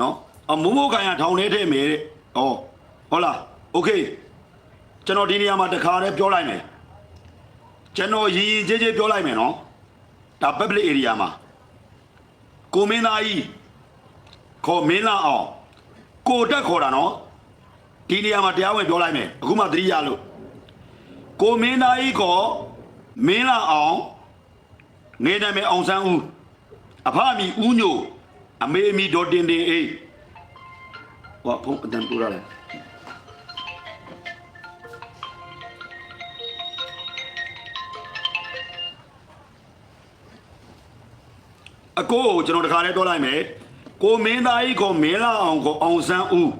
နော်အမိုးမိုးခိုင်ကထောင်ထဲထည့်မယ်တဲ့ဩဟုတ်လားโอเคကျွန်တော်ဒီနေရာမှာတခါတည်းပြောလိုက်မယ်ကျွန်တော်ရည်ရည်ကြည်ကြည်ပြောလိုက်မယ်နော်ဒါ public area မှာကိုမင်းသားကြီးခေါ်မင်းလာအောင်ကိုတက်ခေါ်တာနော်ဒီနေရာမှာတရားဝင်ပြောလိုက်မယ်အခုမှသတိရလို့ကိုမင်းသားကြီးခေါ်မင်းလာအောင်နေနာမည်အောင်ဆန်းဦးအဖအမီဦးညို အမေအမီဒေါ်တင်တင်အေးဟောဖုန်းအတန်ပူရတယ်အကိုကိုကျွန်တော်တခါတည်းပြောလိုက်မယ်ကိုမင်းသားကြီးကိုမင်းလာအောင်ကိုအောင်ဆန်းဦး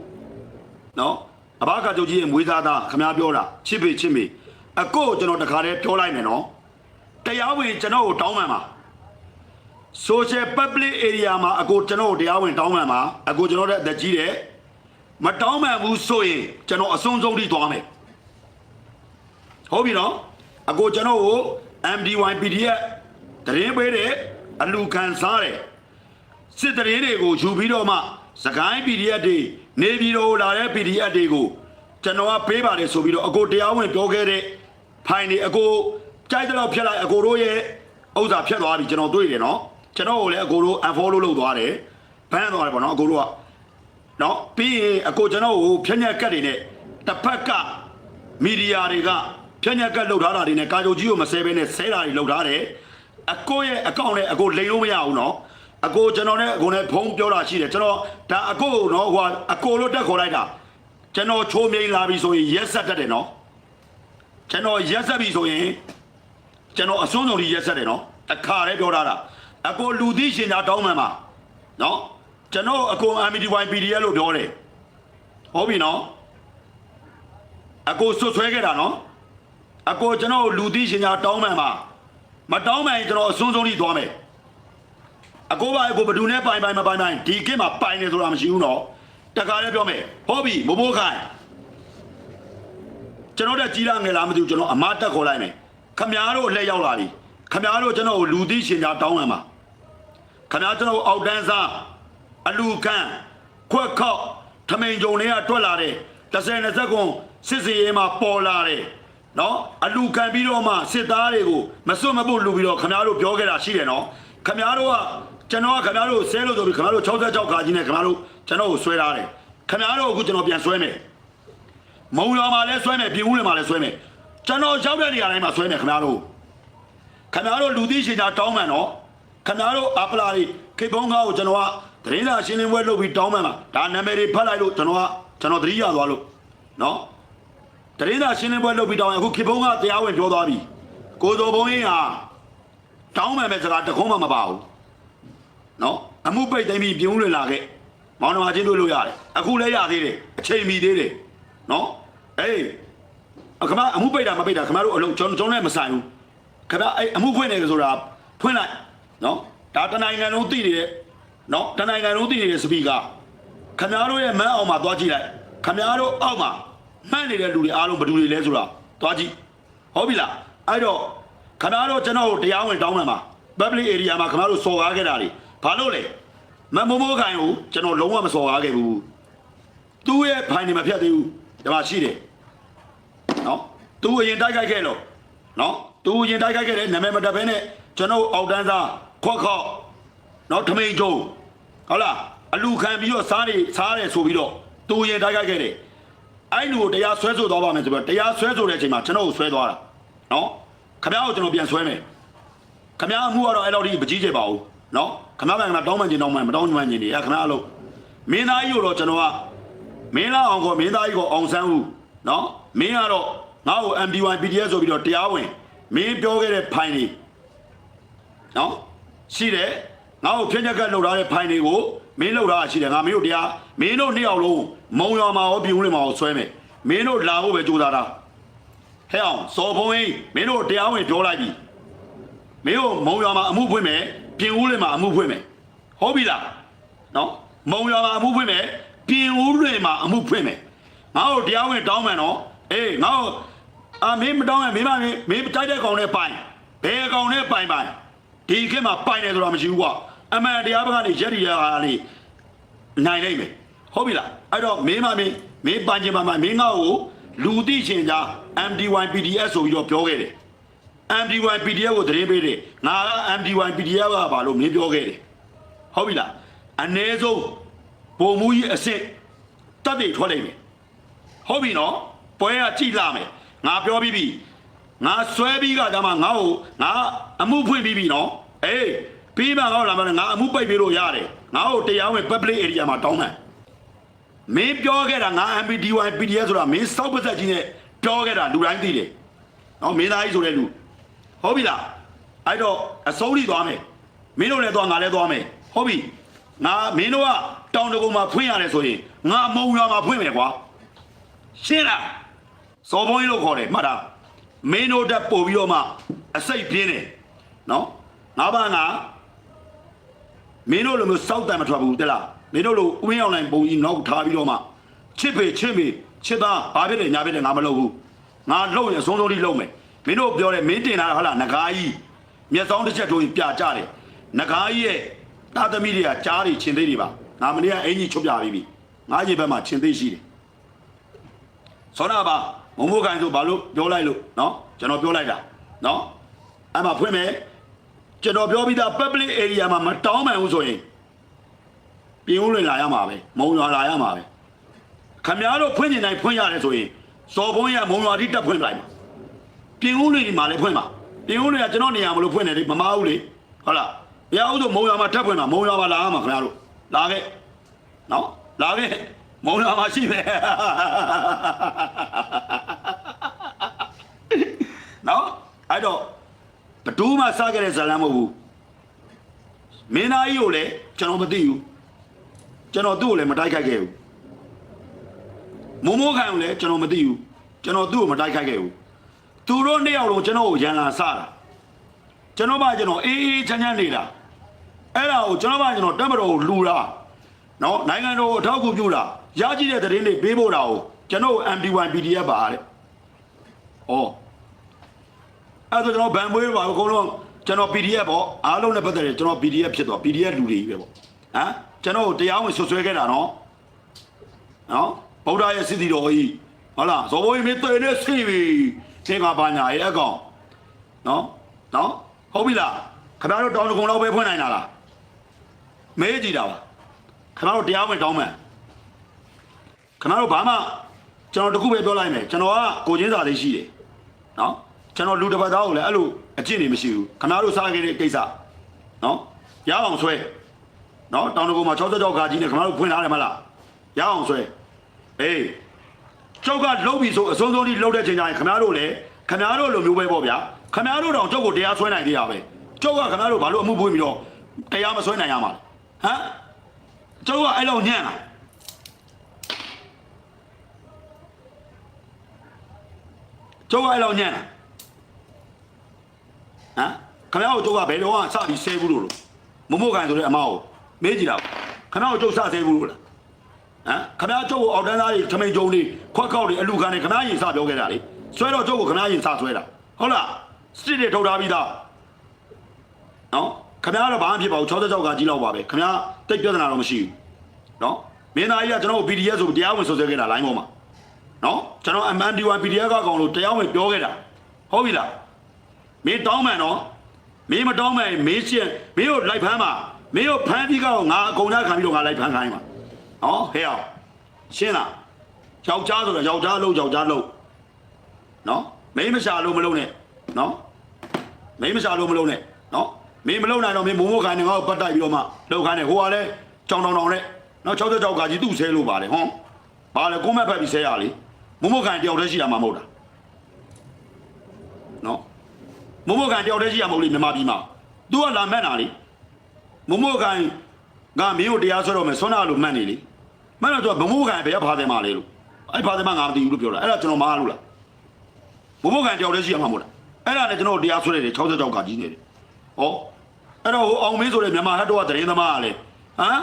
နော်အဘကကြုတ်ကြီးရဲ့မွေးသားသားခမားပြောတာချစ်ပေချစ်မေအကိုကိုကျွန်တော်တခါတည်းပြောလိုက်မယ်နော်တရားဝင်ကျွန်တော်ကိုတောင်းပန်ပါ social public area မှာအကိုကျွန်တော်ကိုတရားဝင်တောင်းပန်ပါအကိုကျွန်တော်တဲ့အသက်ကြီးတယ်မတောင်းပန်ဘူးဆိုရင်ကျွန်တော်အဆုံးဆုံးထိသွားမယ်ဟုတ်ပြီနော်အကိုကျွန်တော်ကို MDY PDF တရင်ပေးတယ်အလူခံစားတယ်စစ်တရင်တွေကိုယူပြီးတော့မှစကိုင်း PDF တွေနေပြည်တော်လာတဲ့ PDF တွေကိုကျွန်တော်ကပေးပါတယ်ဆိုပြီးတော့အကိုတရားဝင်ပြောခဲ့တဲ့ဖိုင်တွေအကိုကြိုက်တဲ့လောက်ဖြတ်လိုက်အကိုတို့ရဲ့ဥစ္စာဖြတ်သွားပြီကျွန်တော်တွေ့တယ်နော် ကျွန်တော်ကိုလည်းအကိုတို့ unfollow လုပ်သွားတယ်ဘန်းသွားတယ်ပေါ့နော်အကိုတို့ကနော်ပြီးရင်အကိုကျွန်တော်ကိုဖြတ်ညက်ကတ်တွေနဲ့တစ်ဖက်ကမီဒီယာတွေကဖြတ်ညက်ကတ်လုပ်ထားတာတွေနဲ့ကာကြိုကြီးကိုမဆဲဘဲနဲ့ဆဲတာတွေလုပ်ထားတယ်အကိုရဲ့အကောင့်နဲ့အကိုလိမ်လို့မရဘူးနော်အကိုကျွန်တော်နဲ့အကိုနဲ့ဖုန်းပြောတာရှိတယ်ကျွန်တော်ဒါအကိုကိုနော်ဟိုအကိုလို့တက်ခေါ်လိုက်တာကျွန်တော်ချိုးမြိန်လာပြီဆိုရင်ရက်ဆက်တတ်တယ်နော်ကျွန်တော်ရက်ဆက်ပြီဆိုရင်ကျွန်တော်အစွန်းဆုံးကြီးရက်ဆက်တယ်နော်တခါတည်းပြောထားတာ အကိုလူသိရှင်သာတောင်းမှန်ပါနော်ကျွန်တော်အကို MDY PDF လို့ပြောတယ်ဟုတ်ပြီနော်အကိုဆွတ်ဆွဲခဲ့တာနော်အကိုကျွန်တော်လူသိရှင်သာတောင်းမှန်ပါမတောင်းမှန်ရင်ကျွန်တော်အစွန်းဆုံးကြီးသွားမယ်အကိုပါအကိုဘယ်သူနဲ့ပိုင်ပိုင်မပိုင်ပိုင်ဒီကစ်မှာပိုင်နေဆိုတာမရှိဘူးနော်တခါတည်းပြောမယ်ဟုတ်ပြီမမိုးခိုင်ကျွန်တော်တက်ကြီးလာငယ်လားမသိဘူးကျွန်တော်အမတက်ခေါ်လိုက်မယ်ခမားတို့လက်ရောက်လာပြီခမားတို့ကျွန်တော်ကိုလူသိရှင်ကြားတောင်းရမှာ ခမားကျွန်တော်ကိုအောက်တန်းစားအလူခန့်ခွက်ခောက်ထမိန်ကြုံတွေကတွက်လာတယ်30 20ကွန်စစ်စီရဲမှာပေါ်လာတယ်နော်အလူခံပြီးတော့မှစစ်သားတွေကိုမစွတ်မပုတ်လူပြီးတော့ခမားတို့ပြောခဲ့တာရှိတယ်နော်ခမားတို့ကကျွန်တော်ကခမားတို့ဆဲလို့ဆိုပြီးခမားတို့66ခါကြီးနဲ့ခမားတို့ကျွန်တော်ကိုဆွဲထားတယ်ခမားတို့အခုကျွန်တော်ပြန်ဆွဲမယ်မုံရွာမှာလည်းဆွဲမယ်ပြင်ဦးလွင်မှာလည်းဆွဲမယ်ကျွန်တော်ရောက်တဲ့နေရာတိုင်းမှာဆွဲမယ်ခင်ဗျားတို့ခင်ဗျားတို့လူသိရှင်တာတောင်းမှန်တော့ ခင်ဗျားတို့အပလာတွေခေပုံးကားကိုကျွန်တော်ကသတင်းစာရှင်းလင်းပွဲလုပ်ပြီးတောင်းမှန်ပါဒါနာမည်တွေဖတ်လိုက်လို့ကျွန်တော်ကကျွန်တော်သတိရသွားလို့နော်သတင်းစာရှင်းလင်းပွဲလုပ်ပြီးတောင်းရင်အခုခေပုံးကတရားဝင်ပြောသွားပြီကိုစောဘုံရင်ဟာတောင်းမှန်မဲ့စကားတခုံးမှမပါဘူးနော်အမှုပိတ်သိမ်းပြီးပြင်ဦးလွင်လာခဲ့မောင်နှမချင်းတို့လို့ရတယ်အခုလည်းရသေးတယ်အချိန်မီသေးတယ်နော်အေးအခမအမှုပိတ်တာမပိတ်တာခင်ဗျားတို့အလုံးကျွန်တော်ကျွန်တော်လည်းမဆိုင်ဘူးခင်ဗျာအဲ့အမှုဖွင့်နေတယ်ဆိုတာဖွင့်လိုက် နော်ဒါတနိုင်ငံလုံးသိနေတဲ့နော်တနိုင်ငံလုံးသိနေတဲ့စပီကာခင်ဗျားတို့ရဲ့မန်းအောင်မှာသွားကြည့်လိုက်ခင်ဗျားတို့အောက်မှာမှန်းနေတဲ့လူတွေအားလုံးဘယ်သူတွေလဲဆိုတာသွားကြည့်ဟုတ်ပြီလားအဲ့တော့ခင်ဗျားတို့ကျွန်တော်ကိုတရားဝင်တောင်းမှန်ပါ public area မှာခင်ဗျားတို့စော်ကားခဲ့တာတွေဘာလို့လဲမမိုးမိုးခိုင်ကိုကျွန်တော်လုံးဝမစော်ကားခဲ့ဘူးသူ့ရဲ့ဖိုင်နေမဖြတ်သေးဘူးဒီမှာရှိတယ်နော်သူအရင်တိုက်ခိုက်ခဲ့လို့နော်သူအရင်တိုက်ခိုက်ခဲ့တယ်နာမည်မတက်ဘဲနဲ့ကျွန်တော်အောက်တန်းသား ခေါက်ခေါက်နောက်ထမိန်ကျုံဟုတ်လားအလူခံပြီးတော့စားနေစားတယ်ဆိုပြီးတော့တူရင်တိုက်ခိုက်ခဲ့တယ်အဲ့လူကိုတရားဆွဲဆိုသွားပါမယ်ဆိုပြီးတော့တရားဆွဲဆိုတဲ့အချိန်မှာကျွန်တော်ကိုဆွဲသွားတာနော်ခမရကိုကျွန်တော်ပြန်ဆွဲမယ်ခမရမှုကတော့အဲ့လောက်ထိမကြီးကျယ်ပါဘူးနော်ခမရကတောင်းမှန်ခြင်းတောင်းမှန်မတောင်းမှန်ခြင်းတွေအဲ့ခမရအလုပ်မင်းသားကြီးကိုတော့ကျွန်တော်ကမင်းလားအောင်ကောမင်းသားကြီးကိုအောင်ဆန်းဦးနော်မင်းကတော့ငါ့ကို MDY PDF ဆိုပြီးတော့တရားဝင်မင်းပြောခဲ့တဲ့ဖိုင်လေးနော် ရှိတယ်ငါ့ကိုဖြည့်ညက်ကလှုပ်ထားတဲ့ဖိုင်တွေကိုမင်းလှုပ်ထားတာရှိတယ်ငါမင်းတို့တရားမင်းတို့နှစ်ယောက်လုံးမုံရွာမှာရောပြည်ဦးလင်မှာရောဆွဲမယ်မင်းတို့လာဖို့ပဲကြိုးစားတာဟဲ့အောင်စော်ဖုံးကြီးမင်းတို့တရားဝင်ပြောလိုက်ပြီမင်းတို့မုံရွာမှာအမှုဖွင့်မယ်ပြင်ဦးလင်မှာအမှုဖွင့်မယ်ဟုတ်ပြီလားနော်မုံရွာမှာအမှုဖွင့်မယ်ပြင်ဦးလင်မှာအမှုဖွင့်မယ်ငါတို့တရားဝင်တောင်းမယ်နော်အေးငါတို့အာမင်းမတောင်းရင်မင်းမမင်းမင်းတိုက်တဲ့ကောင်နဲ့ပိုင်ဘယ်ကောင်နဲ့ပိုင်ပိုင် ဒီခေတ်မှာပိုင်တယ်ဆိုတာမရှိဘူးကွာအမှန်တရားဘက်ကနေရက်ရီရတာလေနိုင်နိုင်မယ်ဟုတ်ပြီလားအဲ့တော့မင်းမမင်းမင်းပန်ချင်ပါမမင်းငါ့ကိုလူသိရှင်ကြား MD1 PDF ဆိုပြီးတော့ပြောခဲ့တယ် MD1 PDF ကိုသတင်းပေးတယ်ငါက MD1 PDF ကဘာလို့မင်းပြောခဲ့တယ်ဟုတ်ပြီလားအ ਨੇ ဆုံးပုံမူကြီးအစ်စ်တက်တွေထွက်လိုက်မယ်ဟုတ်ပြီနော်ပွဲကကြည်လာမယ်ငါပြောပြီးပြီ ငါဆွဲပြီးကဒါမှငါ့ကိုငါအမှုဖွင့်ပြီးပြီနော်အေးပြီးမှငါ့ကိုလာမယ်ငါအမှုပိတ်ပြီးလို့ရတယ်ငါ့ကိုတရားဝင် public area မှာတောင်းတယ်မင်းပြောခဲ့တာငါ MPD1 PDF ဆိုတာမင်းစောက်ပါဆက်ကြီးနဲ့ပြောခဲ့တာလူတိုင်းသိတယ်နော်မင်းသားကြီးဆိုတဲ့လူဟုတ်ပြီလားအဲ့တော့အစိုးရသွားမယ်မင်းတို့လည်းသွားငါလည်းသွားမယ်ဟုတ်ပြီငါမင်းတို့ကတောင်တကုံမှာဖွင့်ရတယ်ဆိုရင်ငါမုံရွာမှာဖွင့်မယ်ကွာရှင်းလားစော်ဘုန်းကြီးလို့ခေါ်တယ်မှတ်တာ မင်းတို့တက်ပို့ပြီးတော့မှအစိတ်ပြင်းတယ်နော်ငါဘာငါမင်းတို့လိုမျိုးစောက်တန်မထွက်ဘူးတဲ့လားမင်းတို့လိုဥမင်းအောင်နိုင်ပုံကြီးနောက်ထားပြီးတော့မှချစ်ဖေချစ်မေချစ်သားဘာဖြစ်တယ်ညာဖြစ်တယ်ငါမလုပ်ဘူးငါလုပ်ရင်အဆုံးဆုံးထိလုပ်မယ်မင်းတို့ပြောတယ်မင်းတင်တာဟုတ်လားငကားကြီးမျက်စောင်းတစ်ချက်ထိုးရင်ပြကြတယ်ငကားကြီးရဲ့တာသမီတွေကကြားတွေချင်းသေးတွေပါငါမနေ့ကအင်ကြီးချုပ်ပြပြီးပြီငါကြီးဘက်မှာချင်းသေးရှိတယ်ဆောနာပါ မမိုးကန်ဆိုဘာလို့ပြောလိုက်လို့နော်ကျွန်တော်ပြောလိုက်တာနော်အဲ့မှာဖွင့်မယ်ကျွန်တော်ပြောပြီးသား public area မှာမတောင်းပန်ဘူးဆိုရင်ပြင်ဦးလွင်လာရမှာပဲမုံရွာလာရမှာပဲခမများတို့ဖွင့်နေတိုင်းဖွင့်ရတယ်ဆိုရင်စော်ဘုံရမုံရွာတိတက်ဖွင့်လိုက်မှာပြင်ဦးလွင်ဒီမှာလည်းဖွင့်မှာပြင်ဦးလွင်ကကျွန်တော်နေရာမလို့ဖွင့်တယ်လေမမဘူးလေဟုတ်လားဘုရားဥဒုမုံရွာမှာတက်ဖွင့်တာမုံရွာမှာလာရမှာခမများတို့လာခဲ့နော်လာခဲ့မုံရွာမှာရှိမယ် အဲ့တော့ဘယ်သူမှစားခဲ့တဲ့ဇာတ်လမ်းမဟုတ်ဘူးမင်းသားကြီးကိုလည်းကျွန်တော်မသိဘူးကျွန်တော်သူ့ကိုလည်းမတိုက်ခိုက်ခဲ့ဘူးမိုးမိုးခိုင်ကိုလည်းကျွန်တော်မသိဘူးကျွန်တော်သူ့ကိုမတိုက်ခိုက်ခဲ့ဘူးသူတို့နှစ်ယောက်လုံးကျွန်တော်ကိုရန်လာစားတာကျွန်တော်မှကျွန်တော်အေးအေးချမ်းချမ်းနေတာအဲ့ဒါကိုကျွန်တော်မှကျွန်တော်တက်မတော်ကိုလှူတာနော်နိုင်ငံတော်ကိုအထောက်အကူပြုတာရကြည့်တဲ့သတင်းတွေပေးဖို့တာကိုကျွန်တော် MD1 PDF ပါတဲ့ဩ အဲ့တော့ကျွန်တော်ဗန်မွေးပါအကုန်လုံးကျွန်တော် PDF ပေါ့အားလုံးနဲ့ပတ်သက်တယ်ကျွန်တော် PDF ဖြစ်တော့ PDF လူတွေကြီးပဲပေါ့ဟမ်ကျွန်တော်တရားဝင်ဆွဆွဲခဲ့တာနော်နော်ဗုဒ္ဓရဲ့စစ်တီတော်ကြီးဟုတ်လားဇော်ဘိုးကြီးမင်းတွေ့နေစီပြီသင်္ကပါညာရဲ့အကောင်နော်နော်ဟုတ်ပြီလားခင်ဗျားတို့တောင်းတကုံလောက်ပဲဖွင့်နိုင်တာလားမေးကြည့်တာပါခင်ဗျားတို့တရားဝင်တောင်းမယ်ခင်ဗျားတို့ဘာမှကျွန်တော်တခုပဲပြောလိုက်မယ်ကျွန်တော်ကကိုချင်းစာလေးရှိတယ်နော် ကျွန်တော်လူတစ်ပတ်သားကိုလည်းအဲ့လိုအကျင့်တွေမရှိဘူးခဏတို့စားခဲ့တဲ့ကိစ္စနော်ရအောင်ဆွဲနော်တောင်တကူမှာ66ခါကြီးနဲ့ခဏတို့ဖွင့်ထားတယ်မလားရအောင်ဆွဲအေးကျောက်ကလှုပ်ပြီဆိုအစုံဆုံးကြီးလှုပ်တဲ့ချိန်ကျရင်ခဏတို့လည်းခဏတို့လိုမျိုးပဲပေါ့ဗျာခဏတို့တောင်ကျောက်ကိုတရားဆွဲနိုင်သေးရပဲကျောက်ကခဏတို့ဘာလို့အမှုပွင့်ပြီးတော့တရားမဆွဲနိုင်ရမှာလဲဟမ်ကျောက်ကအဲ့လောက်ညံ့လားကျောက်ကအဲ့လောက်ညံ့လား ဟမ်ခဏတို့ကျုပ်ကဘယ်တော့မှစပြီးဆဲဘူးလို့လို့မမို့ကန်ဆိုတဲ့အမကိုမေးကြည့်တာခဏတို့ကျုပ်စဆဲဘူးလို့လားဟမ်ခဏကျုပ်ကိုအောက်တန်းသားတွေထမိန်ကြုံတွေခွက်ခောက်တွေအလူခံတွေခဏရင်စပြောခဲ့တာလေဆွဲတော့ကျုပ်ကိုခဏရင်စဆွဲတာဟုတ်လားစစ်တွေထုတ်ထားပြီးသားနော်ခဏကတော့ဘာမှဖြစ်ပါဘူး66ကကြီးလောက်ပါပဲခဏတိတ်ပြဿနာတော့မရှိဘူးနော်မင်းသားကြီးကကျွန်တော်ကို PDF ဆိုတရားဝင်ဆွဆွဲခဲ့တာ line ပေါ်မှာနော်ကျွန်တော် MND1 PDF ကကောင်လို့တရားဝင်ပြောခဲ့တာဟုတ်ပြီလား မင်းတောင်းမှန်တော့မင်းမတောင်းမှန်ရင်မင်းရှင်းမင်းကိုလိုက်ဖမ်းပါမင်းကိုဖမ်းပြီးတော့ငါအကုန်သားခံပြီးတော့ငါလိုက်ဖမ်းခိုင်းပါဟောဟဲ့အောင်ရှင်းလားယောက်ျားဆိုတော့ယောက်ျားလို့ယောက်ျားလို့နော်မင်းမရှာလို့မလုပ်နဲ့နော်မင်းမရှာလို့မလုပ်နဲ့နော်မင်းမလုပ်နိုင်တော့မင်းမိုးမိုးခိုင်းနေငါ့ကိုပတ်တိုက်ပြီးတော့မှလောက်ခိုင်းနေဟိုကလည်းကြောင်တောင်တောင်နဲ့နော်66ကကြီးသူ့ဆဲလို့ပါလေဟောဘာလဲကိုမက်ဖက်ပြီးဆဲရလေမိုးမိုးခိုင်းတယောက်တည်းရှိတာမှမဟုတ်တာနော် မမို့ကန်တယောက်တည်းရှိရမဟုတ်လေမြန်မာပြည်မှာ तू ကလာမှတ်တာလေမမို့ကန်ကမင်းကိုတရားဆွဲတော့မယ်ဆွမ်းနာလို့မှတ်နေလေမှတ်တော့ तू မမို့ကန်ဘယ်ကဖာတယ်မှာလဲလို့အဲ့ဖာတယ်မှာငါမသိဘူးလို့ပြောတာအဲ့ဒါကျွန်တော်မအားလို့လားမမို့ကန်တယောက်တည်းရှိရမှာမဟုတ်လားအဲ့ဒါနဲ့ကျွန်တော်တရားဆွဲတယ်66ကကြီးနေတယ်ဟောအဲ့တော့ဟိုအောင်မင်းဆိုတဲ့မြန်မာဟတ်တော့ကသတင်းသမားကလေဟမ်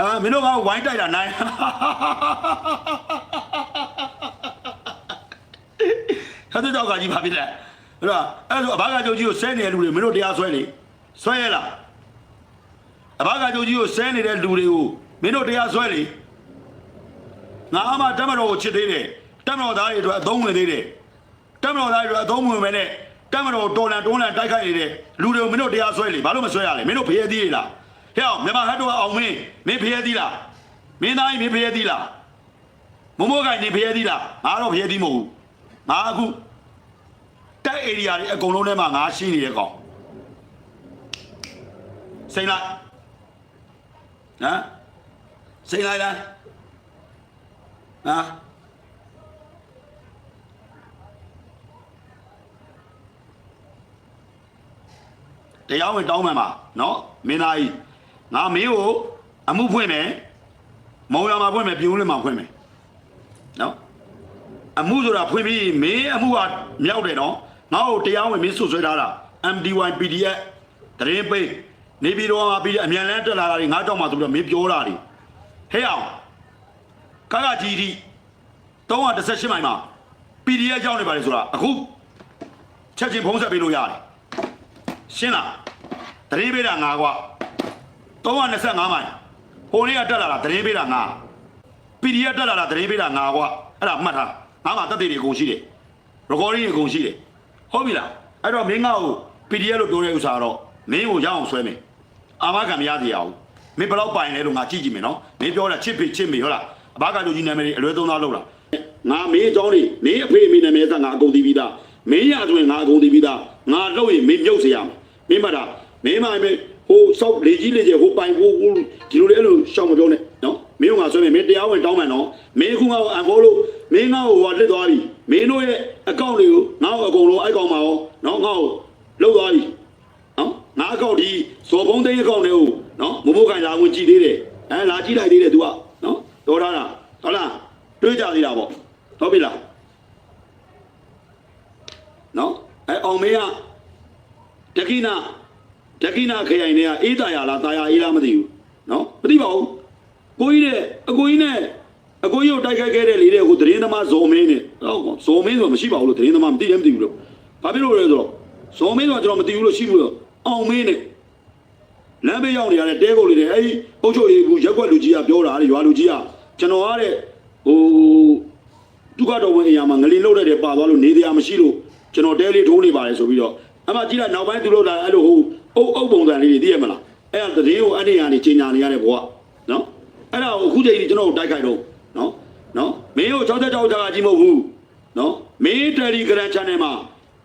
အာမင်းတို့ကဝိုင်းတိုက်တာနိုင်ဟတ်တော့ကကြီးဘာဖြစ်လဲဟအဲ့တော့အဲ့လိုအဘာကကြုံကြီးကိုဆဲနေတဲ့လူတွေမင်းတို့တရားဆွဲလေဆွဲရလားအဘာကကြုံကြီးကိုဆဲနေတဲ့လူတွေကိုမင်းတို့တရားဆွဲလေငါအမှတမတော်ကိုချစ်သေးတယ်တမတော်သားတွေအတွက်အသုံးဝင်သေးတယ်တမတော်သားတွေအတွက်အသုံးဝင်မယ်နဲ့တမတော်တော်လန်တွန်းလန်တိုက်ခိုက်နေတဲ့လူတွေကိုမင်းတို့တရားဆွဲလေဘာလို့မဆွဲရလဲမင်းတို့ဖျဲသေးလား ဟဲ့အောင်မြန်မာဟတ်တော်အောင်မင်းမင်းဖျဲသေးလားမင်းသားကြီးမင်းဖျဲသေးလားမမိုးကိုင်နေဖျဲသေးလားငါတော့ဖျဲသေးမဟုတ်ဘူးငါအခုတက်ဧရိယာတွေအကုန်လုံးထဲမှာငါရှိနေတဲ့ကောင်စိန်လိုက်ဟမ်စိန်လိုက်လားဟမ်တရားဝင်တောင်းမှန်ပါနော်မင်းသားကြီး ငါမင်းကိုအမှုဖွင့်မယ်မုံရမှာဖွင့်မယ်ပြူးလေးမှာဖွင့်မယ်နော်အမှုဆိုတာဖွင့်ပြီးမင်းအမှုကမြောက်တယ်နော်ငါ့ကိုတရားဝင်မင်းဆွဆွဲထားတာ MDY PDF တရင်ပိတ်နေပြီးတော့မှပြီးတဲ့အမြန်လန်းတက်လာတာတွေငါတော့မှသူတို့မင်းပြောတာတွေဟဲ့အောင်ကကကြီးဒီ318မိုင်မှာ PDF ကြောင်းနေပါလေဆိုတာအခုချက်ချင်းဖုံးဆက်ပေးလို့ရတယ်ရှင်းလားတရင်ပေးတာငါကွာ 325မိုင်ဟိုနေ့ကတက်လာတာတရင်ပေးတာငါ PDF တက်လာတာတရင်ပေးတာငါကွာအဲ့ဒါမှတ်ထားငါမှတက်သေးတွေအကုန်ရှိတယ် recording တွေအကုန်ရှိတယ်ဟုတ်ပြီလားအဲ့တော့မင်းငါ့ကို PDF လို့ပြောတဲ့ဥစ္စာကတော့မင်းကိုရအောင်ဆွဲမယ်အာမခံမရသေးရဘူးမင်းဘယ်တော့ပိုင်လဲလို့ငါကြည့်ကြည့်မယ်နော်မင်းပြောတာချစ်ဖေချစ်မေဟုတ်လားအဘကလူကြီးနာမည်တွေအလွဲသုံးသားလုပ်လားငါမင်းအကြောင်းတွေမင်းအဖေအမေနာမည်ကငါအကုန်သိပြီးသားမင်းရဆိုရင်ငါအကုန်သိပြီးသားငါလုပ်ရင်မင်းမြုပ်စေရမယ်မင်းမတာမင်းမမေ ဟိုစောက်လေကြီးလေကျဟိုပိုင်ဟိုဟိုဒီလိုလေအဲ့လိုရှောင်မပြောနဲ့နော်မင်းကငါဆွဲမယ်မင်းတရားဝင်တောင်းမှန်နော်မင်းအခုငါ့ကိုအန်ဖိုးလို့မင်းငါ့ကိုဟိုလစ်သွားပြီမင်းတို့ရဲ့အကောင့်တွေကိုငါ့ကိုအကုန်လုံးအဲ့ကောင်ပါအောင်နော်ငါ့ကိုလှုပ်သွားပြီနော်ငါအကောက်ဒီဇော်ဘုံသိန်းအကောက်တွေကိုနော်မမိုးခိုင်လာဝင်ကြည့်သေးတယ်အဲလာကြည့်လိုက်သေးတယ် तू ကနော်တော်ထားတာဟုတ်လားတွေးကြသေးတာပေါ့ဟုတ်ပြီလားနော်အဲအောင်မေးကတခိနာ တခိနာခရိုင်တွေကအေးတာရလားတာယာအေးလားမသိဘူးနော်မသိပါဘူးကိုကြီးတဲ့အကိုကြီးနဲ့အကိုကြီးကိုတိုက်ခိုက်ခဲ့တဲ့လေတဲ့ကိုသတင်းသမားဇော်မင်းနဲ့ဟုတ်ဇော်မင်းဆိုမရှိပါဘူးလို့သတင်းသမားမသိလည်းမသိဘူးလို့ဘာဖြစ်လို့လဲဆိုတော့ဇော်မင်းဆိုကျွန်တော်မသိဘူးလို့ရှိဘူးလို့အောင်မင်းနဲ့လမ်းဘေးရောက်နေရတဲ့တဲကုတ်လေးတွေအဲဒီအုတ်ချုပ်ရေးဘူးရက်ွက်လူကြီးကပြောတာလေရွာလူကြီးကကျွန်တော်ကတဲ့ဟိုဒုက္ခတော်ဝင်အရာမှာငလင်လုတ်တဲ့ပါသွားလို့နေတရားမရှိလို့ကျွန်တော်တဲလေးထိုးနေပါတယ်ဆိုပြီးတော့အမှကြည့်လိုက်နောက်ပိုင်းသူတို့လာအဲ့လိုဟို အုပ်အုပ်ပုံစံလေးတွေသိရမလားအဲ့ဒါတည်င်းကိုအဲ့ဒီကနေချိန်ညာနေရတဲ့ဘဝနော်အဲ့ဒါကိုအခုချိန်ကြီးကျွန်တော်တို့တိုက်ခိုက်တော့နော်နော်မင်းတို့66ကြောက်ကြကြီးမဟုတ်ဘူးနော်မင်းတယ်လီဂရမ် channel မှာ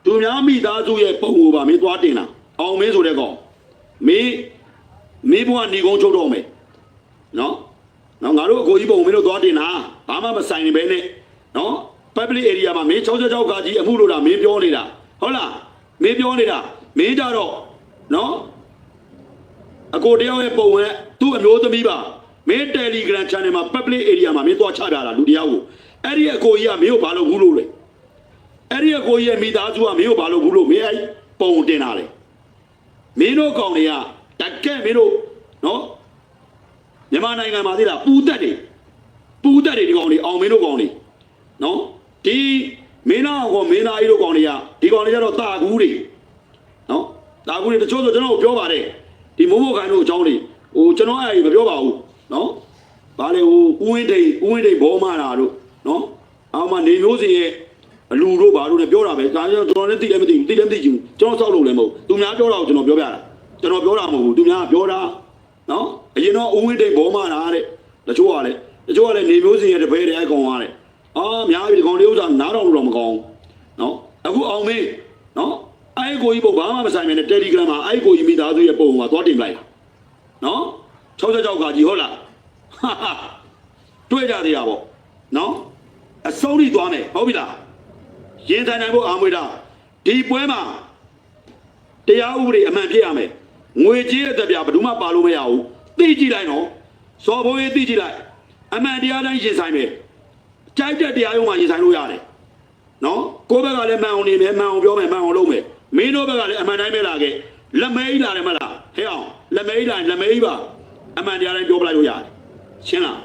သူများမိသားစုရဲ့ပုံကိုပါမင်းသွားတင်တာအောင်မင်းဆိုတဲ့ကောင်မင်းမင်းဘဝနေကုန်းချုပ်တော့မယ်နော်နော်ငါတို့အကိုကြီးပုံမင်းတို့သွားတင်တာဘာမှမဆိုင်နေပဲနဲ့နော် public area မှာမင်း66ကကြီးအမှုလို့တာမင်းပြောနေတာဟုတ်လားမင်းပြောနေတာမင်းကြတော့ နော်အကိုတယောက်ရဲ့ပုံနဲ့သူ့အမျိုးသမီးပါမင်း Telegram channel မှာ public area မှာမင်းသွားချပြတာလူတယောက်ကိုအဲ့ဒီအကိုကြီးကမင်းကိုဘာလို့ဘူးလို့လဲအဲ့ဒီအကိုကြီးရဲ့မိသားစုကမင်းကိုဘာလို့ဘူးလို့မင်းအဲ့ပုံတင်တာလေမင်းတို့ကောင်တွေကတက်ကက်မင်းတို့နော်မြန်မာနိုင်ငံမှာသိလားပူတက်တွေပူတက်တွေဒီကောင်တွေအောင်မင်းတို့ကောင်တွေနော်ဒီမင်းသားကောမင်းသားကြီးတို့ကောင်တွေကဒီကောင်တွေကျတော့တာကူးတွေနော် ဒါကူတွေတချို့ဆိုကျွန်တော်တို့ပြောပါတယ်ဒီမိုးမိုးခိုင်တို့အကြောင်းတွေဟိုကျွန်တော်အဲ့ဒီမပြောပါဘူးနော်ဘာလဲဟိုဥဝင်းတိန်ဥဝင်းတိန်ဘောမလာတို့နော်အောက်မှာနေမျိုးစင်ရဲ့အလူတို့ဘာတို့လည်းပြောတာပဲဒါကြောင့်ကျွန်တော်လည်းသိလည်းမသိဘူးသိလည်းမသိဘူးကျွန်တော်စောက်လို့လည်းမဟုတ်သူများပြောတာကိုကျွန်တော်ပြောပြတာကျွန်တော်ပြောတာမဟုတ်ဘူးသူများပြောတာနော်အရင်တော့ဥဝင်းတိန်ဘောမလာတဲ့တချို့ကလည်းတချို့ကလည်းနေမျိုးစင်ရဲ့တပည့်တဲ့အကောင်ကလည်းအာများပြီဒီကောင်လေးဥစ္စာနားတော်လို့တော့မကောင်းနော်အခုအောင်မေးနော် အဲ့ကိုကြီးပုံဘာမှမဆိုင်မြဲနဲ့ Telegram မှာအဲ့ကိုကြီးမိသားစုရဲ့ပုံကသွားတင်လိုက်တာနော်66ကကြီးဟုတ်လားဟာဟာတွေ့ကြသေးတာပေါ့နော်အစိုးရသွားမယ်ဟုတ်ပြီလားရင်ဆိုင်နိုင်ဖို့အာမွေတာဒီပွဲမှာတရားဥပဒေအမှန်ဖြစ်ရမယ်ငွေကြေးရဲ့တက်ပြဘယ်သူမှပါလို့မရဘူးသိကြည့်လိုက်နော်စော်ဘိုးရေးသိကြည့်လိုက်အမှန်တရားတိုင်းရင်ဆိုင်မယ်ကြိုက်တဲ့တရားရုံးမှာရင်ဆိုင်လို့ရတယ်နော်ကိုယ့်ဘက်ကလည်းမှန်အောင်နေမယ်မှန်အောင်ပြောမယ်မှန်အောင်လုပ်မယ် မင်းတို့ဘက်ကလည်းအမှန်တိုင်းပဲလာခဲ့လက်မဲကြီးလာတယ်မလားဟဲ့အောင်လက်မဲကြီးလာရင်လက်မဲကြီးပါအမှန်တရားတိုင်းပြောပလိုက်လို့ရတယ်ရှင်းလား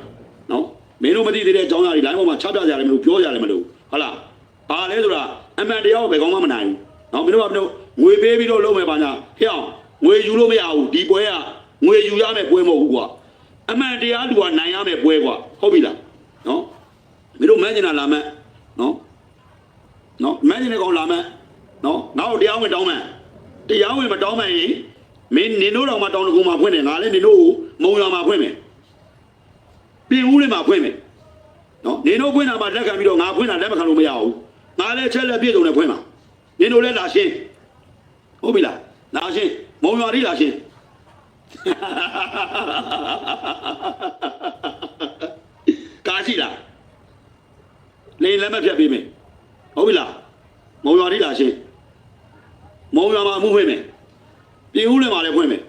နော်မင်းတို့မသိသေးတဲ့အကြောင်းအရာတွေ line ပေါ်မှာချပြကြရတယ်မလို့ပြောကြရတယ်မလို့ဟုတ်လားဘာလဲဆိုတာအမှန်တရားကိုဘယ်ကောင်းမှမနိုင်ဘူးနော်မင်းတို့ကမင်းတို့ငွေပေးပြီးတော့လုပ်မယ်ပါညာဟဲ့အောင်ငွေယူလို့မရဘူးဒီပွဲကငွေယူရမယ်ပွဲမဟုတ်ဘူးကွာအမှန်တရားလူကနိုင်ရမယ်ပွဲကွာဟုတ်ပြီလားနော်မင်းတို့မန်းကျင်တာလာမယ်နော်နော်မန်းကျင်တဲ့ကောင်လာမယ် နော်ငါ့ကိုတရားဝင်တောင်းမယ်တရားဝင်မတောင်းမယ်ရင်မင်းနင်တို့တော့မှတောင်းတကူမှာဖွင့်တယ်ငါလည်းနင်တို့ကိုမုံရမှာဖွင့်မယ်ပြင်ဦးလေးမှာဖွင့်မယ်နော်နင်တို့ဖွင့်တာမှလက်ခံပြီးတော့ငါဖွင့်တာလက်မခံလို့မရဘူးငါလည်းချက်လက်ပြည့်စုံနဲ့ဖွင့်မှာနင်တို့လည်းလာရှင်းဟုတ်ပြီလားလာရှင်းမုံရွာလေးလာရှင်းကာရှိလားလေလက်မဖြတ်ပေးမယ်ဟုတ်ပြီလားမုံရွာလေးလာရှင်း မုံရွာမှာအမှုဖွင့်မယ်ပြင်ဦးလည်းမှာလည်းဖွင့်မယ်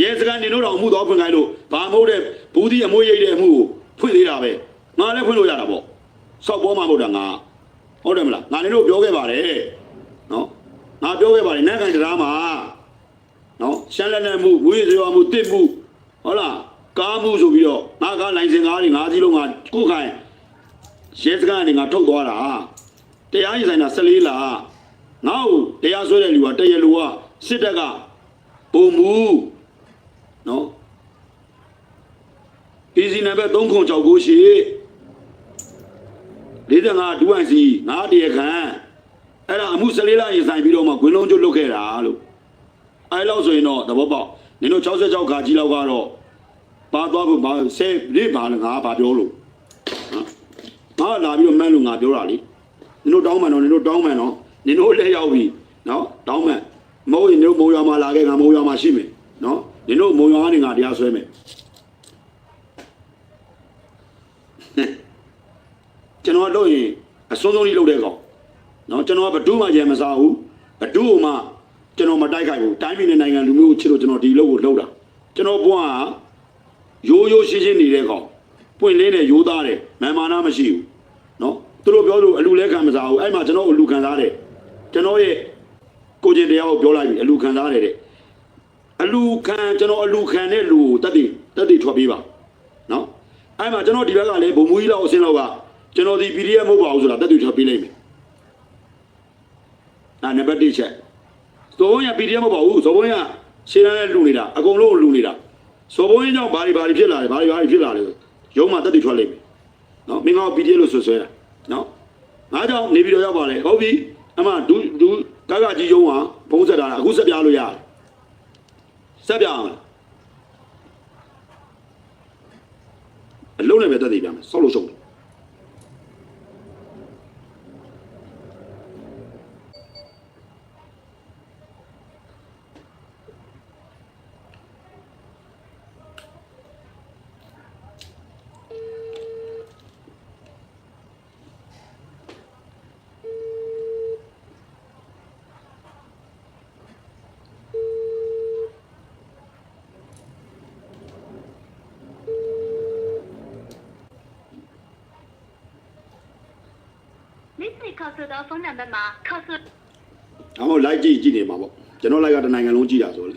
ရဲစကန်နင်တို့တော့အမှုတော်ဖွင့်ခိုင်းလို့ဘာမဟုတ်တဲ့ဘူးဒီအမွေးရိတ်တဲ့အမှုကိုဖွင့်သေးတာပဲငါလည်းဖွင့်လို့ရတာပေါ့စောက်ပေါ်မှာမဟုတ်တာငါဟုတ်တယ်မလားငါနင်တို့ပြောခဲ့ပါတယ်နော်ငါပြောခဲ့ပါတယ်နန်းကန်တရားမှာနော်ရှမ်းလက်နဲ့မှုဝိသေယမှုတစ်မှုဟုတ်လားကားမှုဆိုပြီးတော့ငါကလိုင်စင်ကားတွေငါးစီးလုံးငါကိုယ်ခိုင်ရဲစကန်ကနေငါထုတ်သွားတာတရားရင်ဆိုင်တာ14လ ငါ့ကိုတရားဆွဲတဲ့လူကတရလူကစစ်တပ်ကပုံမူနော် PC နံပါတ်3969ရှိ45ဒူဝိုင်စီငါတရားခံအဲ့ဒါအမှု14လရင်ဆိုင်ပြီးတော့မှဂွင်းလုံးကျွတ်လုတ်ခဲ့တာလို့အဲ့လောက်ဆိုရင်တော့သဘောပေါက်နင်တို့66ခါကြီးလောက်ကတော့ပါသွားဖို့ဘာဆဲလေးပါငါဘာပြောလို့ငါလာပြီးတော့မှန်းလို့ငါပြောတာလေနင်တို့တောင်းမှန်တော့နင်တို့တောင်းမှန်တော့ နင်တို့လည်းရောက်ပြီနော်တောင်းမှန်မဟုတ်ရင်နင်တို့မုံရွာမှာလာခဲ့ငါမုံရွာမှာရှိမယ်နော်နင်တို့မုံရွာကနေငါတရားဆွဲမယ်ကျွန်တော်လုပ်ရင်အစွန်းဆုံးကြီးလုပ်တဲ့ကောင်နော်ကျွန်တော်ကဘဒုမှရံမစားဘူးဘဒုမှကျွန်တော်မတိုက်ခိုက်ဘူးတိုင်းပြည်နဲ့နိုင်ငံလူမျိုးကိုချစ်လို့ကျွန်တော်ဒီလုပ်ကိုလုပ်တာကျွန်တော်ဘွားကရိုးရိုးရှင်းရှင်းနေတဲ့ကောင်ပွင့်လင်းတဲ့ရိုးသားတယ်မန်မာနာမရှိဘူးနော်သူတို့ပြောလို့အလူလဲခံမစားဘူးအဲ့မှာကျွန်တော်အလူခံစားတယ် ကျွန်တော်ရဲ့ကိုကျင်တရားကိုပြောလိုက်ပြီအလူခံစားတယ်တဲ့အလူခံကျွန်တော်အလူခံတဲ့လူကိုတက်တည်တက်တည်ထွက်ပြေးပါနော်အဲ့မှာကျွန်တော်ဒီဘက်ကလည်းဘုံမူကြီးလောက်အစင်းလောက်ကကျွန်တော်ဒီ PDF မဟုတ်ပါဘူးဆိုတာတက်တူထားပေးလိုက်မယ်အဲ့နံပါတ်1ချက်သောဘုံရ PDF မဟုတ်ပါဘူးသောဘုံရရှင်းရတဲ့လူနေတာအကုန်လုံးလူနေတာသောဘုံရကြောင့်ဘာတွေဘာတွေဖြစ်လာတယ်ဘာတွေဘာတွေဖြစ်လာတယ်ရုံးမှာတက်တူထွက်လိုက်မယ်နော်မင်းက PDF လို့ဆွဆွဲတာနော်ငါကြောင့်နေပြီးတော့ရောက်ပါလေဟုတ်ပြီ အမဒူဒူကကကြီးရုံးကဘုံဆက်တာအခုဆက်ပြလို့ရတယ်ဆက်ပြအောင်လားအလုံးနဲ့ပဲတက်တည်ပြန်မယ်ဆောက်လို့ရှုံးတယ် ခေါ်ဆိုသောဖုန်းနံပါတ်မှာခေါ်ဆို။ဟို live ကြည့်ကြည့်နေမှာပေါ့။ကျွန်တော် live ကတနိုင်ငံလုံးကြည့်တာဆိုလေ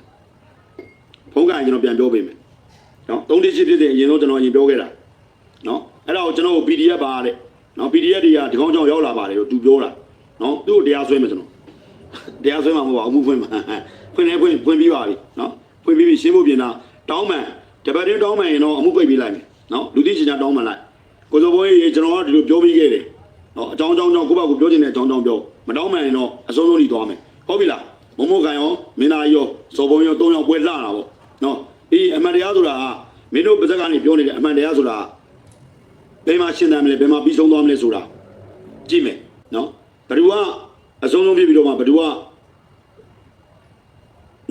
။ဖုန်းကရင်ကျွန်တော်ပြန်ပြောပေးမယ်။နော်3 digit ဖြစ်တဲ့အရင်ဆုံးကျွန်တော်အရင်ပြောခဲ့တာ။နော်အဲ့ဒါကိုကျွန်တော် PDF ပါတဲ့။နော် PDF တွေကဒီကောင်းကြောင်ရောက်လာပါတယ်လို့သူပြောတာ။နော်သူ့ကိုတရားစွဲမယ်ကျွန်တော်။တရားစွဲမှာမဟုတ်ပါဘူးအမှုဖွင့်မှာ။ဖွင့်နေဖွင့်ဖွင့်ပြီးပါပြီ။နော်ဖွင့်ပြီးပြီရှင်းဖို့ပြင်တာတောင်းပန်တပတ်တင်းတောင်းပန်ရင်တော့အမှုပိတ်ပေးလိုက်မယ်။နော်လူသိချင်တာတောင်းပန်လိုက်။ကိုစိုးဘိုးကြီးကျွန်တော်ကဒီလိုပြောပြီးခဲ့တယ် နော်အကြောင်းအကြောင်းကြောင့်ကိုယ့်ဘက်ကိုပြောချင်တဲ့အကြောင်းအကြောင်းပြောမတောင်းမှန်ရင်တော့အဆုံးဆုံးကြီးသွားမယ်ဟုတ်ပြီလားမမိုးကန်ရောမင်းသားရောစော်ဘုံရောသုံးယောက်ပွဲလှတာပေါ့နော်အေးအမှန်တရားဆိုတာကမင်းတို့ပါဇက်ကနေပြောနေတဲ့အမှန်တရားဆိုတာဘယ်မှာရှင်းတယ်မလဲဘယ်မှာပြီးဆုံးသွားမလဲဆိုတာကြည့်မယ်နော်ဘယ်သူကအဆုံးဆုံးဖြစ်ပြီးတော့မှဘယ်သူက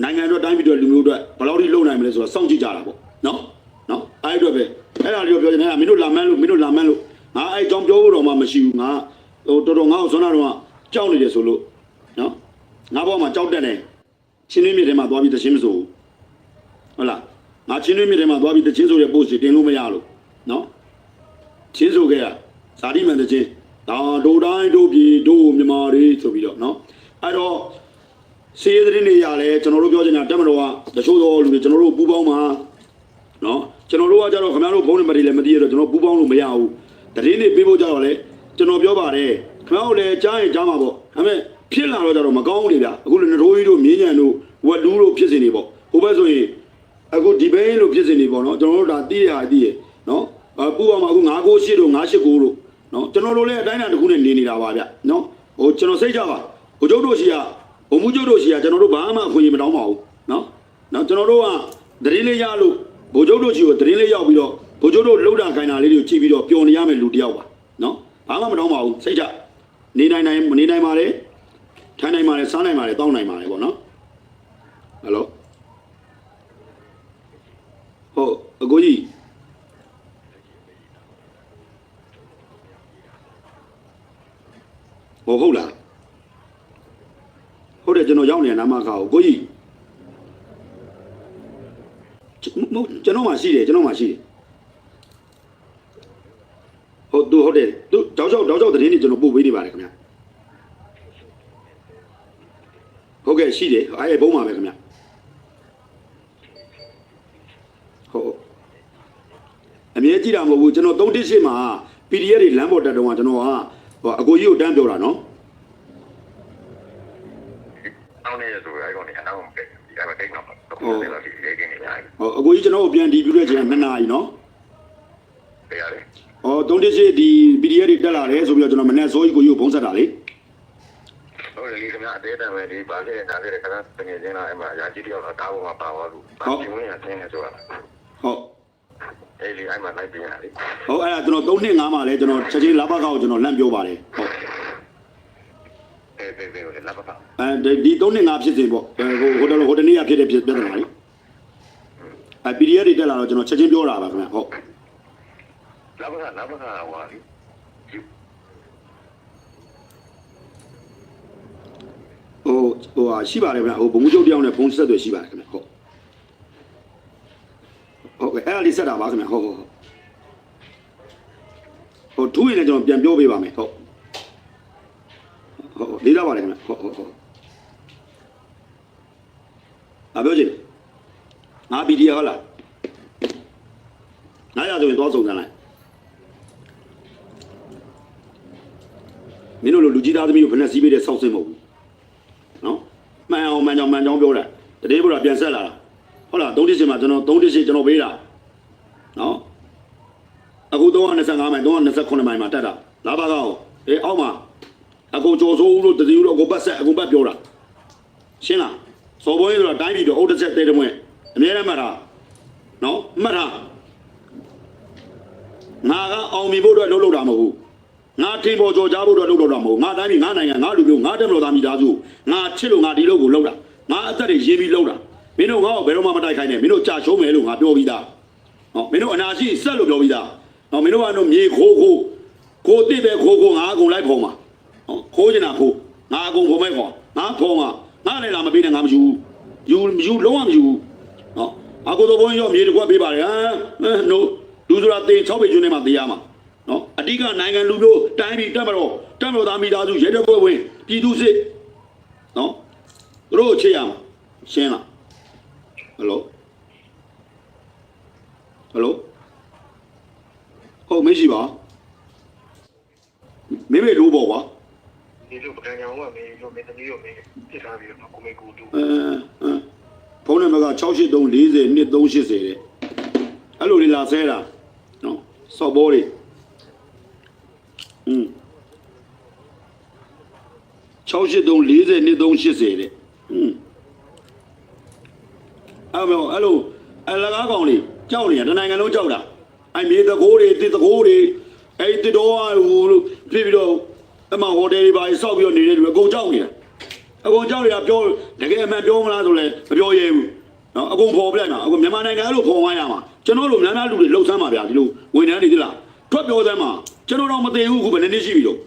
နိုင်ငံအတွက်တိုင်းပြည်အတွက်လူမျိုးအတွက်ဘယ်လောက်ထိလုပ်နိုင်မလဲဆိုတာစောင့်ကြည့်ကြတာပေါ့နော်နော်အဲ့ဒီအတွက်ပဲအဲ့ဒါလေးကိုပြောချင်တယ်ကမင်းတို့လာမန်းလို့မင်းတို့လာမန်းလို့ ငါအဲ့အကြောင်းပြောဖို့တော့မှမရှိဘူးငါဟိုတော်တော်ငါ့ကိုဆွမ်းနာတော့ကြောက်နေတယ်ဆိုလို့နော်ငါဘောမှာကြောက်တက်တယ်ချင်းရင်းမြစ်ထဲမှာသွားပြီးတချင်းမဆိုဘူးဟုတ်လားငါချင်းရင်းမြစ်ထဲမှာသွားပြီးတချင်းဆိုတဲ့ post တွေတင်လို့မရလို့နော်ချင်းဆိုခဲ့ရဇာတိမန်တချင်းဒါဒိုတိုင်းဒိုပြည်ဒိုမြမာတွေဆိုပြီးတော့နော်အဲ့တော့စီးရဲသတင်းတွေရလဲကျွန်တော်တို့ပြောချင်တာတက်မတော်ကတချို့သောလူတွေကျွန်တော်တို့ပူးပေါင်းမှာနော်ကျွန်တော်တို့ကကြတော့ခင်ဗျားတို့ဖုန်းနံပါတ်တွေလည်းမသိရတော့ကျွန်တော်ပူးပေါင်းလို့မရဘူး သတင်းတွေပေးဖို့ကြတော့လေကျွန်တော်ပြောပါတယ်ခင်ဗျားတို့လည်းကြားရင်ကြားမှာပေါ့ဒါပေမဲ့ဖြစ်လာတော့ကြတော့မကောင်းဘူးလေဗျအခုလည်းနရိုးကြီးတို့မြင်းညံတို့ဝက်လူးတို့ဖြစ်စင်နေပေါ့ဟိုဘက်ဆိုရင်အခုဒီဘင်းလို့ဖြစ်စင်နေပေါ့နော်ကျွန်တော်တို့ဒါတီးရဟာတီးရနော်အပူအောင်မှာအခု998တို့989တို့နော်ကျွန်တော်တို့လည်းအတိုင်းအတာတစ်ခုနဲ့နေနေတာပါဗျနော်ဟိုကျွန်တော်စိတ်ကြပါဟိုကျုပ်တို့ရှိကဘုံမှုကျုပ်တို့ရှိကကျွန်တော်တို့ဘာမှအခွင့်အရေးမတောင်းပါဘူးနော်နော်ကျွန်တော်တို့ကတရင်လေးရလို့ဘိုလ်ချုပ်တို့ရှိကိုတရင်လေးရောက်ပြီးတော့ ဘိုလ်ချုပ်တို့လှုပ်တာခိုင်းတာလေးတွေကိုကြည့်ပြီးတော့ပျော်နေရမယ်လူတစ်ယောက်ပါနော်ဘာမှမတောင်းပါဘူးစိတ်ကြနေနိုင်နိုင်မနေနိုင်ပါလေထိုင်နိုင်ပါလေစားနိုင်ပါလေတောင်းနိုင်ပါလေပေါ့နော်ဟယ်လိုဟုတ်အကိုကြီးဟောဟုတ်လားဟုတ်တယ်ကျွန်တော်ရောက်နေတဲ့နာမခါကိုကိုကြီးကျွန်မကျွန်တော်မှရှိတယ်ကျွန်တော်မှရှိတယ် ဟုတ်သူဟုတ်တယ်သူတောက်ချောက်တောက်ချောက်သတင်းတွေကျွန်တော်ပို့ပေးနေပါတယ်ခင်ဗျာဟုတ်ကဲ့ရှိတယ်အဲ့ဘုံမှာပဲခင်ဗျဟုတ်အမြဲကြည့်တာမဟုတ်ဘူးကျွန်တော်318မှာ PDF တွေလမ်းပေါ်တက်တော့ကကျွန်တော်ကဟိုအကိုကြီးကိုတန်းပြောတာနော်အောင်းနေရဆိုအဲ့ကောင်နေအနောက်မှာပဲဒီကမှာတိတ်တော့တော့တယ်လို့ဒီလေးကနေညာဟိုအကိုကြီးကျွန်တော်ကိုပြန်ဒီပြတဲ့ချိန်က2နာရီနော်တရားလေ ဟော318ဒီ PDF တွေတက်လာတယ်ဆိုပြီးတော့ကျွန်တော်မနေ့စောကြီးကိုကြီးကိုဖုံးဆက်တာလေဟုတ်တယ်လေခင်ဗျအသေးတမ်းပဲဒီပါခဲ့တာခဲ့ခဏတငယ်ချင်းလာအဲ့မှာရာကြီးတယောက်တော့တားပေါ်မှာပါသွားလို့ပါပြင်းဝင်ရဆင်းနေဆိုတာဟုတ်အဲ့ဒီအဲ့မှာလိုက်ပြင်းရလေဟုတ်အဲ့ဒါကျွန်တော်325မှာလဲကျွန်တော်ချက်ချင်းလာဘကောက်ကိုကျွန်တော်လန့်ပြောပါတယ်ဟုတ်အဲ့ဒီဒီကိုလာပါပါအဲဒီ325ဖြစ်စဉ်ပေါ့ဟိုဟိုတယ်ဟိုတနေ့ကဖြစ်တဲ့ဖြစ်ပြဿနာလေအဲ PDF တွေတက်လာတော့ကျွန်တော်ချက်ချင်းပြောတာပါခင်ဗျဟုတ် လာပါလာပါဟွာလေဟိုဟိုဟာရှိပါတယ်ဗျာဟိုဘုံမှုကျုပ်တယောက်နဲ့ဖုန်းဆက်သွယ်ရှိပါတယ်ခင်ဗျဟုတ်ဟုတ်ကဲ့အဲ့ဒါလေးဆက်တာပါခင်ဗျဟုတ်ဟုတ်ဟုတ်ဟိုထူးရင်လည်းကျွန်တော်ပြန်ပြောပေးပါမယ်ဟုတ်ဟုတ်ဟုတ်လေးသားပါလေခင်ဗျဟုတ်ဟုတ်ဟုတ်အပြောချင်ငါဗီဒီယိုဟုတ်လားငါရဆိုရင်သွားစုံစမ်းလိုက် မင်းတို့လိုလူကြီးသားသမီးကိုဖက်နဲ့စီးပေးတဲ့စောက်စင်းမဟုတ်ဘူးနော်မှန်အောင်မှန်ကြောင်မှန်ကြောင်ပြောတာတတိယဘုရားပြန်ဆက်လာတာဟုတ်လားသုံးတစ်ရှင်မှာကျွန်တော်သုံးတစ်ရှင်ကျွန်တော်ပေးတာနော်အခု325မိုင်329မိုင်မှာတက်တာလာပါကောအေးအောက်မှာအကုန်ကြော်စိုးဦးလို့တတိယလို့အကုန်ပတ်ဆက်အကုန်ပတ်ပြောတာရှင်းလားစော်ဘွေးဆိုတာတိုင်းပြည်တော့အုတ်တစ်ချက်တဲတဲ့မွဲအများနဲ့မှတ်တာနော်မှတ်တာငါကအောင်မြင်ဖို့အတွက်လှုပ်လှုပ်တာမဟုတ်ဘူး ငါထင်ပေါ်ကြော်ကြားဖို့တော့လုပ်တော့တာမဟုတ်ငါတိုင်းပြည်ငါနိုင်ငံငါလူမျိုးငါတက်မလို့သားမိသားစုငါချစ်လို့ငါဒီလုပ်ကိုလုပ်တာငါအသက်တွေရေးပြီးလုပ်တာမင်းတို့ငါ့ကိုဘယ်တော့မှမတိုက်ခိုင်းနဲ့မင်းတို့ကြာရှုံးမယ်လို့ငါပြောပြီးသားဟောမင်းတို့အနာရှိဆက်လို့ပြောပြီးသားဟောမင်းတို့ကတော့မြေခိုးခိုးကိုတိပဲခိုးခိုးငါအကုန်လိုက်ဖုံမှာဟောခိုးချင်တာခိုးငါအကုန်ဖုံမဲ့ခေါ်ငါဖုံမှာငါလည်းလာမပေးနဲ့ငါမယူယူယူလုံးဝမယူဟောအကူတော့ဘုန်းကြီးရောမြေတစ်ခွက်ပေးပါလေဟမ်နို့လူဆိုတာတေ6ပေကျွန်းထဲမှာတေးရမှာ နော်အတိကနိုင်ငံလူမျိုးတိုင်းပြည်တက်မတော်တက်မတော်သားမိသားစုရဲတပ်ဖွဲ့ဝင်ပြည်သူစစ်နော်သူတို့ကိုချစ်ရမှာရှင်းလားဟယ်လိုဟယ်လိုဟုတ်မရှိပါမေမေလို့ပေါ့ကွာဒီလိုပကံကြောင်ကမင်းတို့မင်းသမီးတို့မင်းပြစ်ထားပြီးတော့ကိုမေကူတူအဲအဲဖုန်းနံပါတ်က68340 2380တဲ့အဲ့လိုလေးလာဆဲတာနော်စောက်ဘောတွေ อืม68340 2380တဲ့อืมအဲ့မေအဲ့လိုအလကားကောင်လေးကြောက်နေတာတနိုင်ငံလုံးကြောက်တာအဲ့မြေတကိုးတွေတစ်တကိုးတွေအဲ့တစ်တော်ဟိုလို့ပြည်ပြီးတော့အမဟိုတယ်တွေပါစောက်ပြီးတော့နေတဲ့လူအကုန်ကြောက်နေတာ အကုန်ကြောက်ရတာပြောတကယ်အမှန်ပြောမလားဆိုလဲမပြောရဲဘူးနော်အကုန်ပေါ်ပြလိုက်မှာအခုမြန်မာနိုင်ငံအဲ့လိုပေါ်ဝိုင်းရမှာကျွန်တော်တို့များများလူတွေလှုပ်ဆမ်းပါဗျာဒီလိုဝန်ထမ်းတွေသိလားထွက်ပြောသမ်းမှာ ကျွန်တော်တော့မသိဘူးအခုဘယ်နှစ်နှစ်ရှိပြီတော့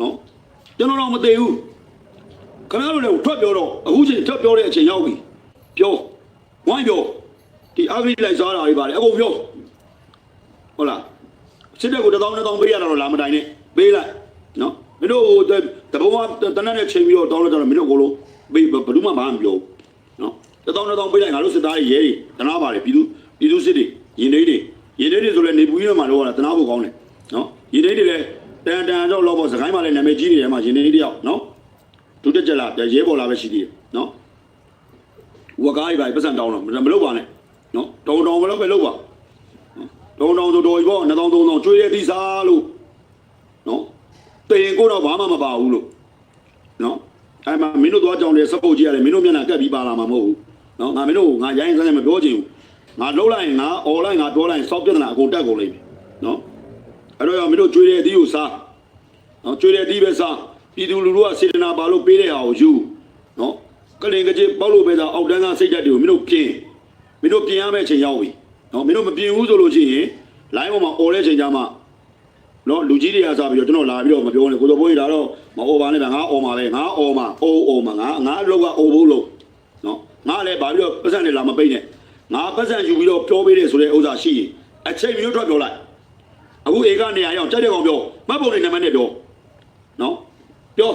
နော်ကျွန်တော်တော့မသိဘူးခင်ဗျားတို့လည်းထွက်ပြောတော့အခုချိန်ထွက်ပြောတဲ့အချိန်ရောက်ပြီပြောဝိုင်းပြောဒီအဂရိလိုက်စားတာတွေပါလေအကုန်ပြောဟုတ်လားစစ်တပ်ကိုတစ်သောင်းတစ်သောင်းပေးရတာတော့လာမတိုင်နဲ့ပေးလိုက်နော်မင်းတို့ဟိုတဘုံကတနက်နဲ့ချိန်ပြီးတော့တောင်းလိုက်တော့မင်းတို့ကိုလို့ဘေးဘယ်သူမှမအောင်ပြောနော်တစ်သောင်းတစ်သောင်းပေးလိုက်ငါတို့စစ်သားတွေရဲတွေတနာပါလေပြည်သူပြည်သူစစ်တွေရင်တွေတွေရင်တွေတွေဆိုလဲနေပူကြီးမှာတော့တနာဖို့ကောင်းတယ် နော်ရင်တွေတွေလည်းတန်တန်တော့လောက်ပေါ့စကိုင်းမှာလည်းနာမည်ကြီးနေတယ်မှာရင်တွေတယောက်နော်ဒုတက်ကြလာရဲပေါ်လာပဲရှိသေးတယ်နော်ဝကားကြီးပါပတ်စံတောင်းတော့မလုပ်ပါနဲ့နော်တောင်းတောင်းမလုပ်ပဲလုပ်ပါတောင်းတောင်းဆိုတော်ကြီးပေါ့2000 3000ကျွေးတဲ့ဒီစားလို့နော်တင်ကိုတော့ဘာမှမပါဘူးလို့နော်အဲ့မှာမင်းတို့သွားကြောင်တယ်စပုတ်ကြီးရတယ်မင်းတို့မျက်နှာကပ်ပြီးပါလာမှာမဟုတ်ဘူးနော်ငါမင်းတို့ငါရိုင်းစမ်းမပြောချင်ဘူးငါလှုပ်လိုက်ရင်ငါអော်လိုက်ငါပြောလိုက်ရင်စောက်ပြဿနာအကုန်တက်ကုန်လိမ့်မယ်နော် အဲ့တော့မင်းတို့ကျွေးတဲ့အသီးကိုစားနော်ကျွေးတဲ့အသီးပဲစားပြည်သူလူထုကစေတနာပါလို့ပေးတဲ့ဟာကိုယူနော်ကလင်ကကြီးပေါက်လို့ပဲသာအောက်တန်းသားစိတ်ဓာတ်တွေကိုမင်းတို့ပြင်မင်းတို့ပြင်ရမယ့်အချိန်ရောက်ပြီနော်မင်းတို့မပြင်ဘူးဆိုလို့ရှိရင် line ပေါ်မှာអော်တဲ့အချိန်ကျမှနော်လူကြီးတွေကစားပြီးတော့ကျွန်တော်လာပြီးတော့မပြောနဲ့ကိုတော်ဘိုးကြီးဒါတော့မអော်ပါနဲ့ဗျာငါអော်မှာပဲငါអော်မှာအိုးអော်မှာငါငါအလုပ်ကអော်ဖို့လို့နော်ငါလည်းဗာပြီးတော့ပတ်စံတွေလာမပိတ်နဲ့ငါပတ်စံယူပြီးတော့ပြောပေးတယ်ဆိုတဲ့ဥစ္စာရှိရင်အချိန်မျိုးထွက်ပြောလိုက် အခုဧကနေရာရောက်ကြက်တဲ့ကောင်ပြောမှတ်ပုံတွေနံပါတ်နဲ့ပြောနော်ပြော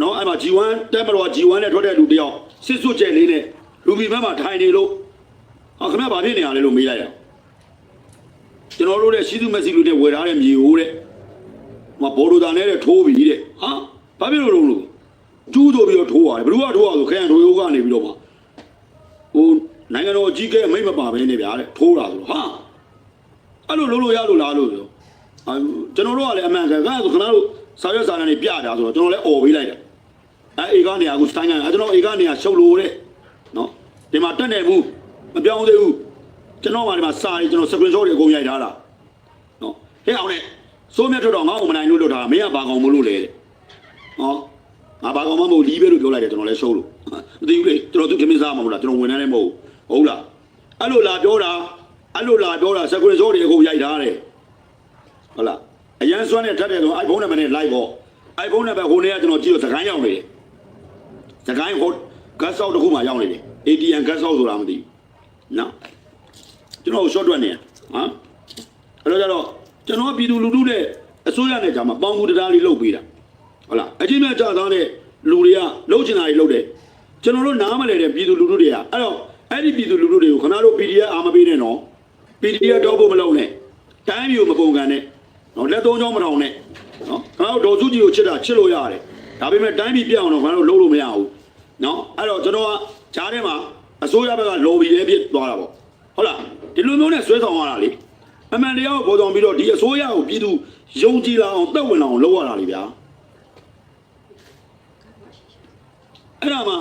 နော်အဲ့မှာ G1 တက်မတော် G1 နဲ့ထွက်တဲ့လူတယောက်စစ်စွတ်ကျဲလေးနဲ့လူမီဘက်မှာထိုင်နေလို့ဟာခင်ဗျာဗာဖြစ်နေရလဲလို့မေးလိုက်ရအောင်ကျွန်တော်တို့တဲ့ရှိသူမက်ဆီလူနဲ့ဝယ်ထားတဲ့မြေဟိုးတဲ့ဟိုဘော်ဒိုတာနဲ့တဲ့ထိုးပြီးတဲ့ဟာဘာဖြစ်လို့လို့ကျူးဆိုပြီးတော့ထိုးရတယ်ဘယ်သူကထိုးရဆိုခရန်ထိုးရိုးကနေပြီးတော့မှဟိုနိုင်ငံတော်အကြီးကဲမိတ်မပါဘဲနေဗျာတဲ့ထိုးတာဆိုတော့ဟာ အဲ့လိုလုံးလို့ရလို့လားလို့ဆိုအာကျွန်တော်တို့ကလည်းအမှန်ကန်ကဆိုခဏတို့စာရွက်စာတမ်းတွေပြကြဆိုတော့ကျွန်တော်လည်းអော်ပေးလိုက်တယ်အဲအေကနေအခုစတိုင်းကန်အဲကျွန်တော်အေကနေကရှုပ်လို့တဲ့နော်ဒီမှာတက်နေဘူးမပြောင်းသေးဘူးကျွန်တော်ကဒီမှာစာရီကျွန်တော် screenshot တွေအကုန်ရိုက်ထားတာနော်ဟဲ့အောင်နဲ့စိုးမြတ်ထွက်တော့ငါ့ကိုမနိုင်လို့လုပ်တာမင်းကဘာကောင်မလို့လဲတဲ့နော်ငါဘာကောင်မမဟုတ်လီးပဲလို့ပြောလိုက်တယ်ကျွန်တော်လည်းရှုံးလို့မသိဘူးလေကျွန်တော်သူခင်မင်းစားမှာမဟုတ်လားကျွန်တော်ဝင်နေလည်းမဟုတ်ဘူးဟုတ်လားအဲ့လိုလာပြောတာ အဲ့လိုလာပြောတာ screenshot တွေအကုန်ရိုက်ထားတယ်ဟုတ်လားအရန်စွမ်းနဲ့ထပ်တယ်ဆို iPhone နံပါတ်နဲ့ live ပေါ့ iPhone နံပါတ်ဟိုနေ့ကကျွန်တော်ကြည့်တော့သခိုင်းရောက်နေတယ်သခိုင်းဟို gas out တစ်ခုမှရောက်နေတယ် ATM gas out ဆိုတာမသိဘူးနော်ကျွန်တော် short တွက်နေဟမ်အဲ့တော့ကျတော့ကျွန်တော်ကပြည်သူလူထုနဲ့အစိုးရနဲ့ကြာမှာပေါင်းကူတရားလေးလုပ်ပေးတာဟုတ်လားအချင်းမြတ်ကြသားတဲ့လူတွေကလှုပ်ချင်တာတွေလှုပ်တယ်ကျွန်တော်တို့နားမလဲတဲ့ပြည်သူလူထုတွေကအဲ့တော့အဲ့ဒီပြည်သူလူထုတွေကိုခဏတို့ PDF အာမပေးနဲ့နော် PDF တော့ဖို့မလုပ်နဲ့တိုင်းမျိုးမပုံကန်နဲ့နော်လက်သုံးချောင်းမထောင်နဲ့နော်ခဏတို့ဒေါ်စုကြီးကိုချစ်တာချစ်လို့ရတယ်ဒါပေမဲ့တိုင်းပြည်ပြအောင်တော့ခဏတို့လုပ်လို့မရဘူးနော်အဲ့တော့ကျွန်တော်ကဂျားထဲမှာအစိုးရဘက်က lobby လေးဖြစ်သွားတာပေါ့ဟုတ်လားဒီလိုမျိုးနဲ့ဆွဲဆောင်ရတာလေအမှန်တရားကိုပေါ်ဆောင်ပြီးတော့ဒီအစိုးရကိုပြည်သူယုံကြည်လာအောင်တက်ဝင်လာအောင်လုပ်ရတာလေဗျာအဲ့ဒါမှ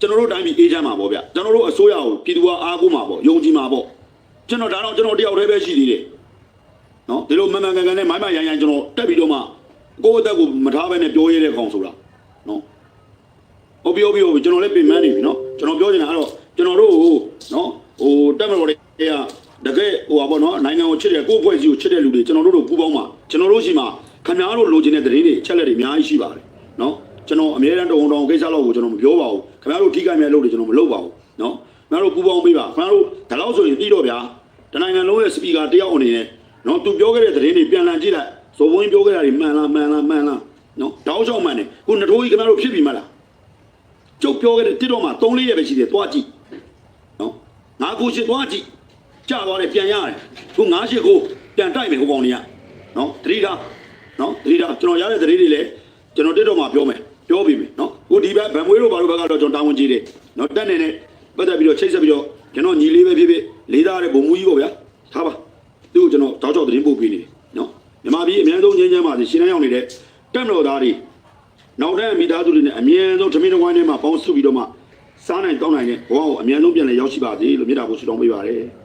ကျွန်တော်တို့တိုင်းပြည်အေးချမ်းမှာပေါ့ဗျကျွန်တော်တို့အစိုးရကိုပြည်သူကအားကိုးမှာပေါ့ယုံကြည်မှာပေါ့ ကျွန်တော်ဒါတော့ကျွန်တော်တယောက်တည်းပဲရှိသေးတယ်နော်ဒီလိုမမှန်ကန်ကန်နဲ့မိုင်းမရိုင်းရိုင်းကျွန်တော်တက်ပြီးတော့မှကိုယ့်အသက်ကိုမထားဘဲနဲ့ပြောရတဲ့ကောင်ဆိုတာနော်ဟုတ်ပြီဟုတ်ပြီဟုတ်ပြီကျွန်တော်လည်းပြင်ပန်းနေပြီနော်ကျွန်တော်ပြောချင်တာအဲ့တော့ကျွန်တော်တို့ဟိုနော်ဟိုတက်မတော်တွေကတကယ်ဟိုပါဘောနော်နိုင်ငံကိုချစ်တဲ့ကိုယ့်အဖွဲ့အစည်းကိုချစ်တဲ့လူတွေကျွန်တော်တို့တို့ပူးပေါင်းပါကျွန်တော်တို့ရှိမှာခင်ဗျားတို့လိုချင်တဲ့သတင်းတွေချက်လက်တွေအများကြီးရှိပါတယ်နော်ကျွန်တော်အများတန်းတုံတုံကိစ္စလောက်ကိုကျွန်တော်မပြောပါဘူးခင်ဗျားတို့ထိခိုက်မဲ့လို့တွေကျွန်တော်မလုပ်ပါဘူးနော် ခင်ဗျားတို့ပူပေါင်းပေးပါခင်ဗျားတို့ဒါလောက်ဆိုရင်ပြီးတော့ဗျာတနိုင်ငံလုံးရဲ့စပီကာတယောက်အနေနဲ့နော်သူပြောခဲ့တဲ့သတင်းတွေပြန်လည်ကြည့်လိုက်ဇော်ဘုံကြီးပြောခဲ့တာတွေမှန်လားမှန်လားမှန်လားနော်တောင်းချောက်မှန်တယ်ခုနှထိုးကြီးခင်ဗျားတို့ဖြစ်ပြီမလားကျုပ်ပြောခဲ့တဲ့တစ်တော့မှ3-4ရက်ပဲရှိသေးတယ်သွားကြည့်နော်ငါကိုရှင်းသွားကြည့်ကြသွားတယ်ပြန်ရတယ်ခု9ရှစ်ကိုပြန်တိုက်မယ်ဟိုကောင်တွေကနော်တတိထားနော်တတိထားကျွန်တော်ရတဲ့တတိတွေလည်းကျွန်တော်တစ်တော့မှပြောမယ်ပြောပြီးပြီနော်ခုဒီဘက်ဗန်မွေးတို့ဘာလို့ဘက်ကတော့ကျွန်တော်တာဝန်ကြီးတယ်နော်တက်နေတဲ့ ပတ်သက်ပြီးတော့ချိတ်ဆက်ပြီးတော့ကျွန်တော်ညီလေးပဲဖြစ်ဖြစ်လေးသားတဲ့ဘုံမူကြီးပေါ့ဗျာထားပါသူ့ကိုကျွန်တော်တောက်ချောက်သတင်းပို့ပေးနေတယ်နော်မြန်မာပြည်အများဆုံးချင်းချင်းပါစီရှင်းနှန်းရောက်နေတဲ့တက်မတော်သားတွေနောက်တဲ့မိသားစုတွေနဲ့အမြဲဆုံးဓမင်းတစ်ဝိုင်းထဲမှာပေါင်းစုပြီးတော့မှစားနိုင်တောင်းနိုင်တဲ့ဘဝကိုအမြဲဆုံးပြန်လည်ရောက်ရှိပါစေလို့မြတ်တာကိုဆုတောင်းပေးပါရစေ။